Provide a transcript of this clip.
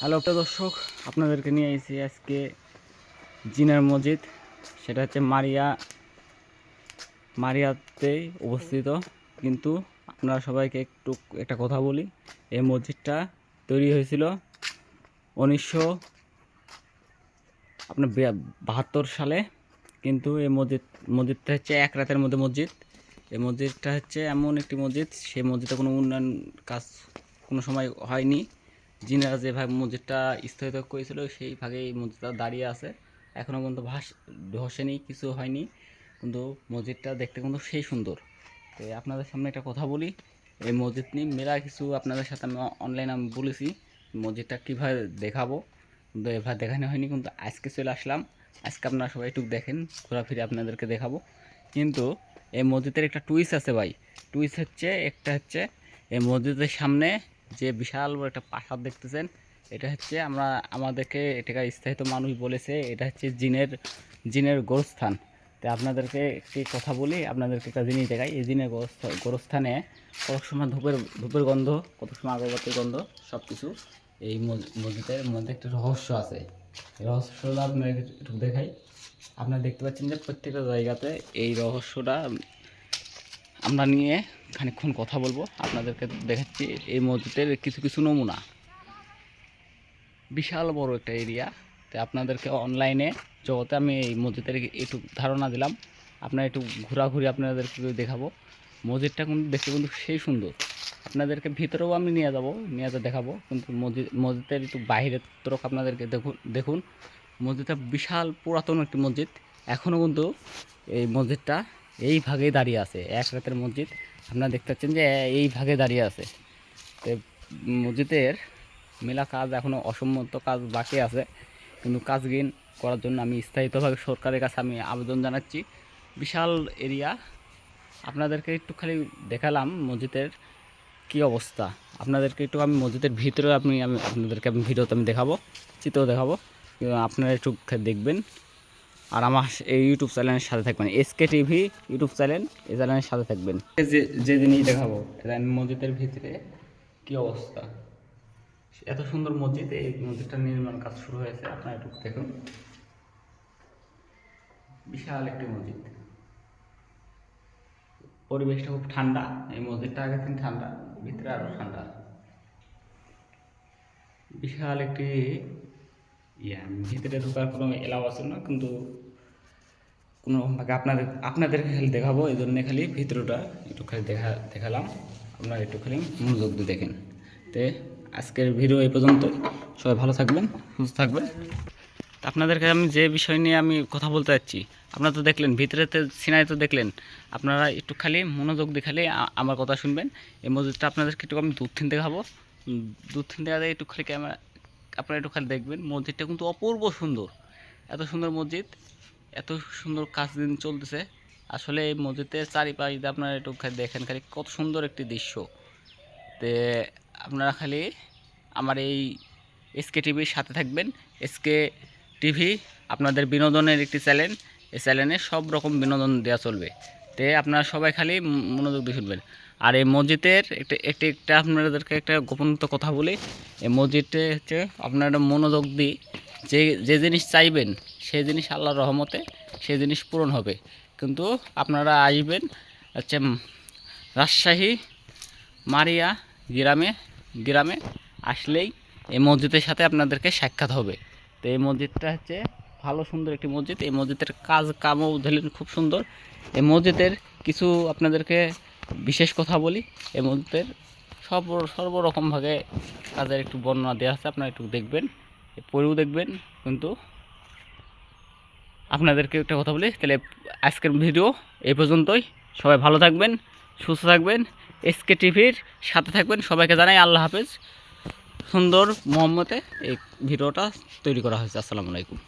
Hello দর্শক, আপনাদেরকে নিয়ে এসেছি আজকে জিনার মসজিদ। সেটা হচ্ছে মারিয়া, মারিয়াতে অবস্থিত। কিন্তু আপনারা সবাইকে একটু একটা কথা বলি, এই মসজিদটা তৈরি হয়েছিল উনিশশো আপনার বাহাত্তর সালে। কিন্তু এই মসজিদ, মসজিদটা হচ্ছে এক রাতের মধ্যে মসজিদ। এই মসজিদটা হচ্ছে এমন একটি মসজিদ, সেই মসজিদে কোনো উন্নয়ন কাজ কোনো সময় হয়নি। জিনারা যেভাবে মসজিদটা স্থগিত করেছিল, সেই ভাগে মসজিদটা দাঁড়িয়ে আছে। এখনও পর্যন্ত ভাস ধসেনি কিছু হয়নি। কিন্তু মসজিদটা দেখতে কিন্তু সেই সুন্দর। তো আপনাদের সামনে একটা কথা বলি। এই মসজিদ নিয়ে মেলা কিছু আপনাদের সাথে আমি অনলাইনে আমি বলেছি। মসজিদটা কীভাবে দেখাবো? কিন্তু এভাবে দেখানো হয়নি, কিন্তু আজকে চলে আসলাম। আজকে আপনারা সবাই একটু দেখেন, ঘোরাফিরে আপনাদেরকে দেখাবো। কিন্তু এই মসজিদের একটা টুইস্ট আছে ভাই। টুইস্ট হচ্ছে, একটা হচ্ছে, এই মসজিদের সামনে যে বিশাল বড় একটা প্রাসাদ দেখতেছেন, এটা হচ্ছে আমরা, আমাদেরকে এটাকে স্থায়িত মানুষ বলেছে, এটা হচ্ছে জিনের জিনের গোরস্থান। তো আপনাদেরকে একটি কথা বলি, আপনাদেরকে একটা জিনিস দেখাই, এই জিনের গোরস্থানে কত সময় ধূপের ধূপের গন্ধ, কত সময় আগরবাতির গন্ধ সব কিছু এই মস- মসজিদের মধ্যে একটা রহস্য আছে। রহস্যটা আপনাকে একটু দেখাই। আপনারা দেখতে পাচ্ছেন যে প্রত্যেকটা জায়গাতে এই রহস্যটা আমরা নিয়ে খানিকক্ষণ কথা বলব। আপনাদেরকে দেখাচ্ছি এই মসজিদের কিছু কিছু নমুনা। বিশাল বড় একটা এরিয়া। তো আপনাদেরকে অনলাইনে জগতে আমি এই মসজিদের একটু ধারণা দিলাম। আপনার একটু ঘোরাঘুরি আপনাদেরকে দেখাবো। মসজিদটা কিন্তু দেখতে কিন্তু সেই সুন্দর। আপনাদেরকে ভিতরেও আমি নিয়ে যাব, নিয়ে যেয়ে দেখাবো। কিন্তু মসজিদ, মসজিদের একটু বাইরের তরফ আপনাদেরকে দেখুন দেখুন। মসজিদটা বিশাল পুরাতন একটি মসজিদ। এখনও কিন্তু এই মসজিদটা এই ভাগেই দাঁড়িয়ে আছে। এক রাতের মসজিদ। আপনারা দেখতে পাচ্ছেন যে এই ভাগে দাঁড়িয়ে আছে। তো মসজিদের মেলা কাজ এখনও অসম্মত কাজ বাকি আছে। কিন্তু কাজগিন করার জন্য আমি স্থায়িতভাবে সরকারের কাছে আমি আবেদন জানাচ্ছি। বিশাল এরিয়া। আপনাদেরকে একটু খালি দেখালাম মসজিদের কি অবস্থা। আপনাদেরকে একটু আমি মসজিদের ভিতরে আপনি আমি আপনাদেরকে আমি ভিডিওতে আমি দেখাবো চিত্র দেখাবো। আপনারা একটু দেখবেন। আর আমার এই ইউটিউব চ্যানেলের সাথে থাকবেন। এসকে টিভি ইউটিউব চ্যানেল এই চ্যানেলের সাথে থাকবেন। যে জিনিস দেখাবো মসজিদের ভিতরে কি অবস্থা? এত সুন্দর মসজিদ, এই মসজিদটা নির্মাণ কাজ শুরু হয়েছে। আপনারা একটু দেখুন। বিশাল একটি মসজিদ। পরিবেশটা খুব ঠান্ডা। এই মসজিদটা আগের দিন ঠান্ডা, ভিতরে আরও ঠান্ডা। বিশাল একটি ইয়া, ভিতরে ঢোকার কোনো এলাও আছে না, কিন্তু কোনো ভাগে আপনাদের আপনাদেরকে খালি দেখাবো, এই জন্য খালি ভিতরটা একটু খালি দেখা, দেখালাম। আপনারা একটু খালি মনোযোগ দিয়ে দেখেন। তে আজকের ভিডিও এই পর্যন্ত। সবাই ভালো থাকবেন, সুস্থ থাকবেন। আপনাদেরকে আমি যে বিষয় নিয়ে আমি কথা বলতে যাচ্ছি, আপনারা তো দেখলেন ভিতরেতে সিনারি তো দেখলেন। আপনারা একটু খালি মনোযোগ দিয়ে খালি আমার কথা শুনবেন। এই মসজিদটা আপনাদেরকে একটু আমি দূর থেকে দেখাবো। দূর থেকে দেখা একটু খালি ক্যামেরা, আপনারা একটু খালি দেখবেন। মসজিদটা কিন্তু অপূর্ব সুন্দর। এত সুন্দর মসজিদ। এত সুন্দর কাজ দিন চলতেছে। আসলে এই মসজিদের চারিপাশ আপনারা একটু দেখেন খালি কত সুন্দর একটি দৃশ্য। তে আপনারা খালি আমার এই এসকে টিভির সাথে থাকবেন। এসকে টিভি আপনাদের বিনোদনের একটি চ্যানেল। এই চ্যানেলে সব রকম বিনোদন দেওয়া চলবে। তে আপনারা সবাই খালি মনোযোগ দিয়ে শুনবেন। আর এই মসজিদের একটা, একটি, একটা আপনাদেরকে একটা গোপনীয়ত কথা বলি। এই মসজিদটা হচ্ছে আপনারা মনোযোগ দিয়ে যে যে জিনিস চাইবেন সেই জিনিস আল্লাহর রহমতে সেই জিনিস পূরণ হবে। কিন্তু আপনারা আসবেন, হচ্ছে রাজশাহী মারিয়া গ্রামে গ্রামে আসলেই এই মসজিদের সাথে আপনাদেরকে সাক্ষাৎ হবে। তো এই মসজিদটা হচ্ছে ভালো সুন্দর একটি মসজিদ। এই মসজিদের কাজ কামও ধরলেন খুব সুন্দর। এই মসজিদের কিছু আপনাদেরকে বিশেষ কথা বলি। এই মসজিদের সব সর্বরকমভাবে কাজের একটু বর্ণনা দেওয়া আছে, আপনারা একটু দেখবেন, পড়েও দেখবেন। কিন্তু আপনাদেরকে একটা কথা বলি, তাহলে আজকের ভিডিও এই পর্যন্তই। সবাই ভালো থাকবেন, সুস্থ থাকবেন, এসকে টিভির সাথে থাকবেন। সবাইকে জানাই আল্লাহ হাফেজ। সুন্দর মোহাম্মতে এই ভিডিওটা তৈরি করা হয়েছে। আসসালামু আলাইকুম।